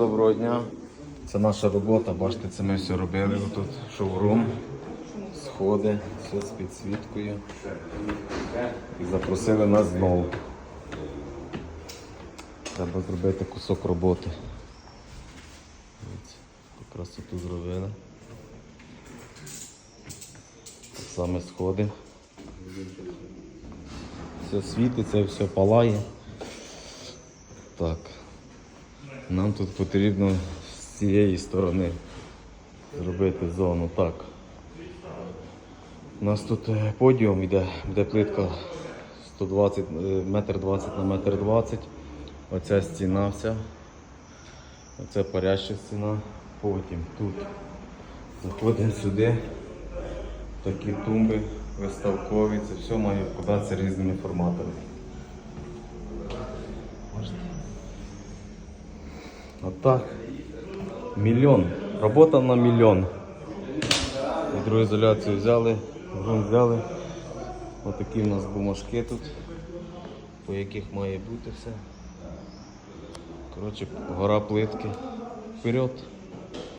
Доброго дня. Це наша робота. Бачите, це ми все робили. Тут шоурум, сходи, все з підсвіткою. І запросили нас знову. Треба зробити кусок роботи. Красоту зробили. Так само сходи. Все світиться, все палає. Так. Нам тут потрібно з цієї сторони зробити зону. Так. У нас тут е, подіум йде, буде плитка 120, е, метр 20 на метр 20. Оця стіна вся. Оце паряща стіна. Потім тут заходимо сюди. Такі тумби виставкові. Це все має вкладатися різними форматами. Отак. Мільйон. Робота на мільйон. Гідроізоляцію взяли, грунт взяли. Отакі в нас бумажки тут, по яких має бути все. Коротше, гора плитки. Вперед.